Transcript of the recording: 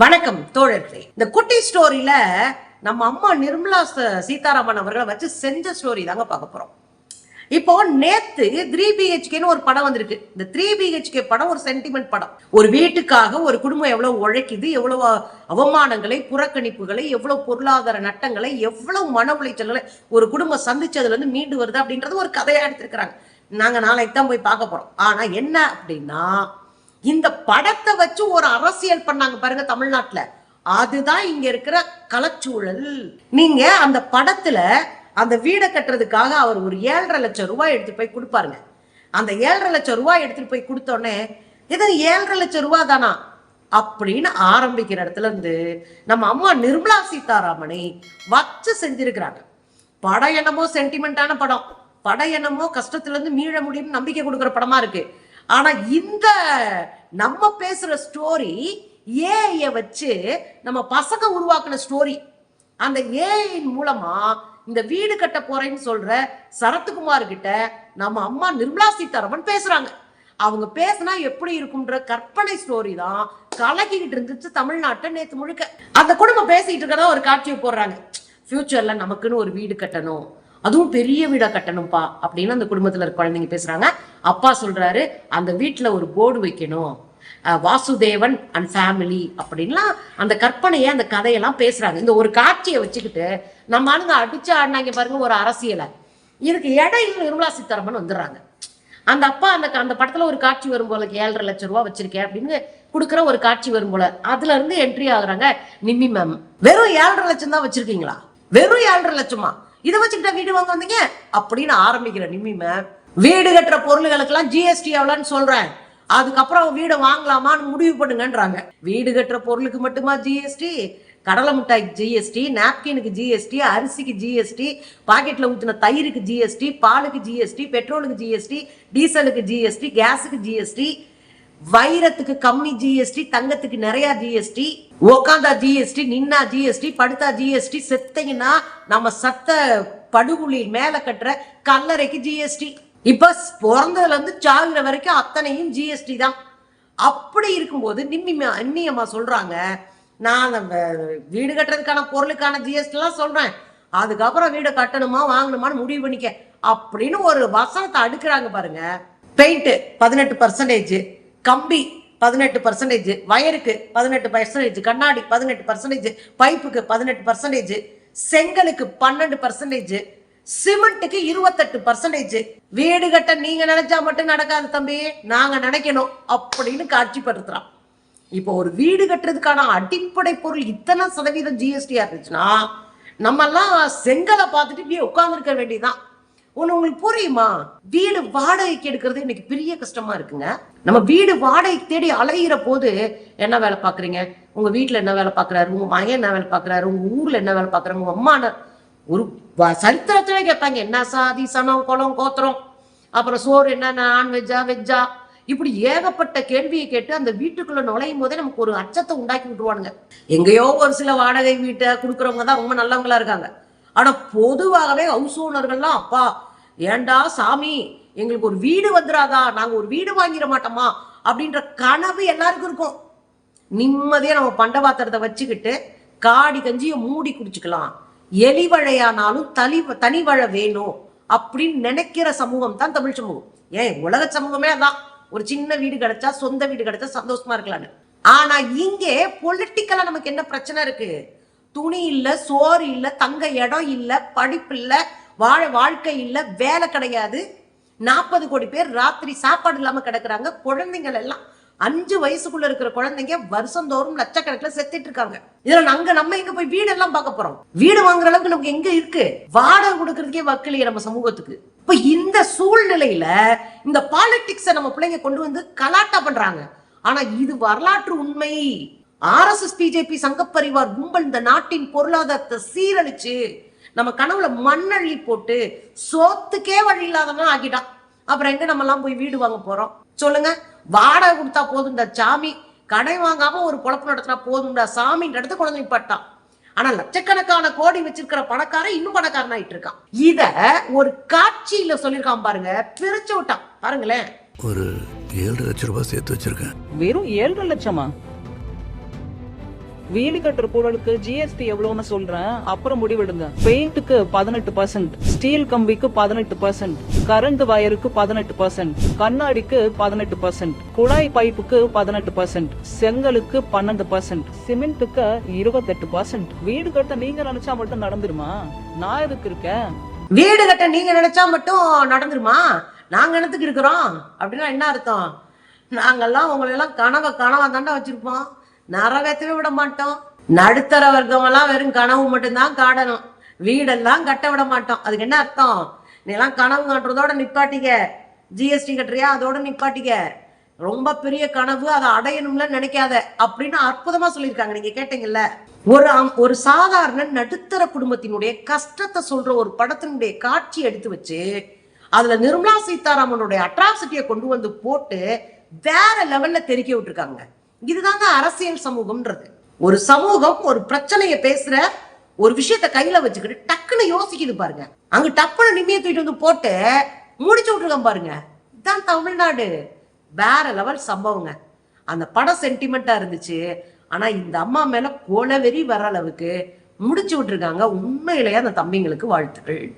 வணக்கம் தோழர்களே. இந்த குட்டி ஸ்டோரியில நம்ம அம்மா நிர்மலா சீதாராமன் அவர்களை வச்சு செஞ்ச ஸ்டோரி தாங்க பார்க்க போறோம். இப்போ நேத்து த்ரீ பிஹெச்கேன்னு ஒரு படம் வந்திருக்கு. இந்த த்ரீ பிஹெச்கே படம் ஒரு சென்டிமெண்ட் படம். ஒரு வீட்டுக்காக ஒரு குடும்பம் எவ்வளவு உழைக்குது எவ்வளவு அவமானங்களை புறக்கணிப்புகளை எவ்வளவு பொருளாதார நட்டங்களை எவ்வளவு மன உளைச்சல்களை ஒரு குடும்பம் சந்திச்சதுல இருந்து மீண்டு வருது அப்படின்றது ஒரு கதையா எடுத்திருக்கிறாங்க. நாங்க நாளைக்கு தான் போய் பார்க்க போறோம். ஆனா என்ன அப்படின்னா இந்த படத்தை வச்சு ஒரு அரசியல் பண்ணாங்க பாருங்க தமிழ்நாட்டுல. அதுதான் இங்க இருக்கிற கலச்சூழல். நீங்க அந்த படத்துல அந்த வீடை கட்டுறதுக்காக அவர் ஒரு ஏழரை லட்சம் ரூபாய் எடுத்துட்டு போய் கொடுப்பாருங்க. அந்த ஏழரை லட்சம் ரூபாய் எடுத்துட்டு போய் கொடுத்தோடனே இது ஏழரை லட்சம் ரூபாய் தானா? அப்படின்னு ஆரம்பிக்கிற இடத்துல இருந்து நம்ம அம்மா நிர்மலா சீதாராமனை வச்சு செஞ்சிருக்கிறாங்க. படம் என்னமோ சென்டிமெண்டான படம். படம் என்னமோ கஷ்டத்துல இருந்து மீள முடியும்னு நம்பிக்கை கொடுக்குற படமா இருக்கு. ஆனா இந்த நம்ம பேசுற ஸ்டோரி ஏஐய வச்சு நம்ம பசங்க உருவாக்குன ஸ்டோரி அந்த ஏஐயின் மூலமா இந்த வீடு கட்ட போறேன்னு சொல்ற சரத்குமார் கிட்ட நம்ம அம்மா நிர்மலா சீதாராமன் பேசுறாங்க. அவங்க பேசினா எப்படி இருக்கும்ன்ற கற்பனை ஸ்டோரி தான் கலக்கிக்கிட்டு இருந்துச்சு தமிழ்நாட்டை நேற்று முழுக்க. அந்த குடும்பம் பேசிட்டு இருக்கிறதா ஒரு காட்சியை போடுறாங்க. ஃபியூச்சர்ல நமக்குன்னு ஒரு வீடு கட்டணும். அதுவும் பெரிய வீடா கட்டணும்ப்பா அப்படின்னு அந்த குடும்பத்துல இருக்க குழந்தைங்க பேசுறாங்க. அப்பா சொல்றாரு அந்த வீட்டுல ஒரு போர்டு வைக்கணும். வாசுதேவன் அண்ட் ஃபேமிலி அப்படின்லாம் அந்த கற்பனையை அந்த கதையெல்லாம் பேசுறாங்க. இந்த ஒரு காட்சியை வச்சுக்கிட்டு நம்ம ஆளுங்க அடிச்சு ஆடினாங்க பாருங்க ஒரு அரசியலை. இதுக்கு இடையில நிர்மலா சீதாராமன் வந்துடுறாங்க. அந்த அப்பா அந்த அந்த படத்துல ஒரு காட்சி வரும் போல ஏழரை லட்சம் ரூபாய் வச்சிருக்கேன் அப்படின்னு கொடுக்குற ஒரு காட்சி வரும் போல. அதுல இருந்து என்ட்ரி ஆகுறாங்க நிம்மி மேம் வெறும் ஏழரை லட்சம் தான் வச்சிருக்கீங்களா? வெறும் ஏழரை லட்சமா? இதை வச்சுக்கிட்டா வீடு வாங்க வந்தீங்க அப்படின்னு ஆரம்பிக்கிற நிம்மி வீடு கட்டுற பொருள்களுக்கெல்லாம் ஜிஎஸ்டி எவ்வளோன்னு சொல்றேன் அதுக்கப்புறம் வீடை வாங்கலாமான்னு முடிவு பண்ணுங்கன்றாங்க வீடு கட்டுற பொருளுக்கு மட்டுமா ஜிஎஸ்டி கடலை மிட்டாய்க்கு ஜிஎஸ்டி நாப்கினுக்கு ஜிஎஸ்டி அரிசிக்கு ஜிஎஸ்டி பாக்கெட்டில் ஊற்றின தயிருக்கு ஜிஎஸ்டி பாலுக்கு ஜிஎஸ்டி பெட்ரோலுக்கு ஜிஎஸ்டி டீசலுக்கு ஜிஎஸ்டி கேஸுக்கு ஜிஎஸ்டி வைரத்துக்கு கம்மி ஜிஎஸ்டி தங்கத்துக்கு நிறைய ஜிஎஸ்டி உக்காந்தா ஜிஎஸ்டி நின்னா ஜிஎஸ்டி படுத்தா ஜிஎஸ்டி செத்தீங்கன்னா நம்ம சத்த படுகுழி மேல கட்டுற கல்லறைக்கு ஜிஎஸ்டி இப்ப பிறந்ததுல இருந்து சாகுற வரைக்கும் அத்தனையும் ஜிஎஸ்டி தான். அப்படி இருக்கும்போது நிம்மி நிம்மி அம்மா சொல்றாங்க நான் அந்த வீடு கட்டுறதுக்கான பொருளுக்கான ஜிஎஸ்டி எல்லாம் சொல்றேன். அதுக்கப்புறம் வீடு கட்டணுமா வாங்கணுமான்னு முடிவு பண்ணிக்க. அப்படின்னு ஒரு வசனத்தை அடுக்குறாங்க பாருங்க. பெயிண்ட் பதினெட்டு பர்சன்டேஜ் கம்பி பதினெட்டு பர்சன்டேஜ் வயருக்கு பதினெட்டு பர்சன்டேஜ் கண்ணாடி பதினெட்டு பர்சன்டேஜ் பைப்புக்கு பதினெட்டு பர்சன்டேஜ் செங்கலுக்கு பன்னெண்டு பர்சன்டேஜ் சிமெண்ட்டுக்கு இருபத்தெட்டு பர்சன்டேஜ் வீடு கட்ட நீங்க நினைச்சா மட்டும் நடக்காது தம்பி நாங்க நினைக்கணும் அப்படின்னு காட்சிப்படுத்துறான். இப்போ ஒரு வீடு கட்டுறதுக்கான அடிப்படை பொருள் இத்தனை சதவீதம் ஜிஎஸ்டியா இருந்துச்சுன்னா நம்ம எல்லாம் செங்கலை பார்த்துட்டு இப்படியே உட்காந்துருக்க வேண்டியதுதான். ஒண்ணு உங்களுக்கு புரியுமா? வீடு வாடகைக்கு எடுக்கிறது இன்னைக்கு பெரிய கஷ்டமா இருக்குங்க. நம்ம வீடு வாடகைக்கு தேடி அலையிற போது என்ன வேலை பாக்குறீங்க உங்க வீட்டுல என்ன வேலை பாக்குறாரு உங்க மகன் என்ன வேலை பாக்குறாரு உங்க ஊர்ல என்ன வேலை பாக்குறாரு உங்க அம்மா ஒரு சரித்திரத்திலே கேட்பாங்க என்ன சாதி சனம் குளம் கோத்திரம். அப்புறம் சோறு என்ன நான்வெஜ்ஜா வெஜ்ஜா இப்படி ஏகப்பட்ட கேள்வியை கேட்டு அந்த வீட்டுக்குள்ள நுழையும் போதே நமக்கு ஒரு அச்சத்தை உண்டாக்கி விட்டுருவானுங்க. எங்கேயோ ஒரு சில வாடகை வீட்டை கொடுக்குறவங்க தான் ரொம்ப நல்லவங்களா இருக்காங்க. ஆனா பொதுவாகவே ஹவுஸ் ஓனர்கள்லாம் அப்பா ஏண்டா சாமி எங்களுக்கு ஒரு வீடு வந்துடாதா நாங்கள் ஒரு வீடு வாங்கிட மாட்டோமா? அப்படின்ற கனவு எல்லாருக்கும் இருக்கும். நிம்மதியாக நம்ம பண்டபாத்திரத்தை வச்சுக்கிட்டு காடி கஞ்சியை மூடி குடிச்சுக்கலாம். எலிவழையானாலும் தனி தனிவழை வேணும் அப்படின்னு நினைக்கிற சமூகம் தான் தமிழ் சமூகம். ஏன் உலக சமூகமே அதான். ஒரு சின்ன வீடு கிடைச்சா சொந்த வீடு கிடைச்சா சந்தோஷமா இருக்கலாம்னு. ஆனா இங்கே பொலிட்டிக்கலா நமக்கு என்ன பிரச்சனை இருக்கு? துணி இல்லை சோறு இல்லை தங்க இடம் இல்லை படிப்பு இல்லை வாழ வாழ்க்கை வேலை கிடையாது. நாற்பது கோடி பேர் ராத்திரி சாப்பாடு இல்லாமல் கிடக்குறாங்க. குழந்தைங்கள் எல்லாம் அஞ்சு வயசுக்குள்ள இருக்கிற குழந்தைங்க வருஷந்தோறும் லட்சக்கணக்கில் செத்துட்டு இருக்காங்க. இதுல நாங்க நம்ம எங்க போய் வீடெல்லாம் பார்க்க போறோம்? வீடு வாங்குற அளவுக்கு நமக்கு எங்க இருக்கு? வாடகை கொடுக்கறதுக்கே வக்கலையே நம்ம சமூகத்துக்கு. இப்ப இந்த சூழ்நிலையில இந்த பாலிடிக்ஸ நம்ம பிள்ளைங்க கொண்டு வந்து கலாட்டா பண்றாங்க. ஆனா இது வரலாற்று உண்மை. ஆர்எஸ்எஸ் பிஜேபி சங்கப்பரிவார் கும்பல் இந்த நாட்டின் பொருளாதாரத்தை சீரழிச்சு நம்ம கனவுல மண்ணள்ளி போட்டு சோத்துக்கே வழி இல்லாதவன் ஆக்கிட்டான் அப்புறம் எங்க நம்ம எல்லாம் போய் வீடு வாங்க போறோம்? சொல்லுங்க. வாடகை கொடுத்தா போதும்டா சாமி. கடை வாங்காம ஒரு பொழப்பு நடத்தினா போதும்டா சாமின்ற இடத்த குழந்தை நிப்பாட்டான். ஆனா லட்சக்கணக்கான கோடி வச்சிருக்கிற பணக்காரன் இன்னும் பணக்காரன் ஆயிட்டு இருக்கான். இத ஒரு காட்சியில சொல்லியிருக்கான் பாருங்க. பிரிச்சு விட்டான். பாருங்களேன். ஒரு ஏழு லட்சம் ரூபாய் சேர்த்து வச்சிருக்கேன். வெறும் ஏழரை லட்சமா? வீடு கட்டுற பொருளுக்கு ஜிஎஸ்டி எவ்வளவுன்னு சொல்றேன். அப்புறம் முடிவெடுங்க. பெயிண்ட்டுக்கு பதினெட்டு பர்சன்ட் ஸ்டீல் கம்பிக்கு பதினெட்டு பர்சன்ட் கரண்ட் வயருக்கு பதினெட்டு பர்சன்ட் கண்ணாடிக்கு பதினெட்டு பர்சன்ட் குழாய் பைப்புக்கு பதினெட்டு பர்சன்ட் செங்கலுக்கு பன்னெண்டு பர்சன்ட் சிமெண்ட்டுக்கு இருபத்தெட்டு பர்சன்ட் வீடு கட்ட நீங்க நினைச்சா மட்டும் நடந்துருமா? நான் எதுக்கு இருக்கேன்? வீடு கட்ட நீங்க நினைச்சா மட்டும் நடந்துருமா? நாங்க என்னத்துக்கு இருக்கிறோம்? அப்படின்னா என்ன அர்த்தம்? நாங்கெல்லாம் உங்களை எல்லாம் கனவை கனவா தாண்டா வச்சிருப்போம். நிறைவேற்றவே விட மாட்டோம். நடுத்தர வர்க்கம் எல்லாம் வெறும் கனவு மட்டும்தான் காடணும். வீடெல்லாம் கட்ட விட மாட்டோம். அதுக்கு என்ன அர்த்தம்? நீ எல்லாம் கனவு காட்டுறதோட நிப்பாட்டிக்க. ஜிஎஸ்டி கட்டுறியா? அதோட நிப்பாட்டிக்க. ரொம்ப பெரிய கனவு அதை அடையணும்ல நினைக்காத. அப்படின்னு அற்புதமா சொல்லியிருக்காங்க. நீங்க கேட்டீங்கல்ல? ஒரு ஒரு சாதாரண நடுத்தர குடும்பத்தினுடைய கஷ்டத்தை சொல்ற ஒரு படத்தினுடைய காட்சி எடுத்து வச்சு அதுல நிர்மலா சீதாராமனுடைய அட்ராசிட்டியை கொண்டு வந்து போட்டு வேற லெவல்ல தெரிக்க விட்டுருக்காங்க. இதுதாங்க அரசியல் சமூகம்ன்றது. ஒரு சமூகம் ஒரு பிரச்சனையை பேசுற ஒரு விஷயத்த கையில வச்சுக்கிட்டு டக்குன்னு யோசிக்குது பாருங்க. அங்க டப்புன்னு நிம்மியை தூக்கிட்டு வந்து போட்டு முடிச்சு விட்டுருக்கான் பாருங்க. இதான் தமிழ்நாடு. வேற லெவல் சம்பவங்க. அந்த படம் சென்டிமெண்டா இருந்துச்சு. ஆனா இந்த அம்மா மேல கோலவெறி வர அளவுக்கு முடிச்சு விட்டுருக்காங்க. உண்மையிலேயே அந்த தம்பிங்களுக்கு வாழ்த்துக்கள்.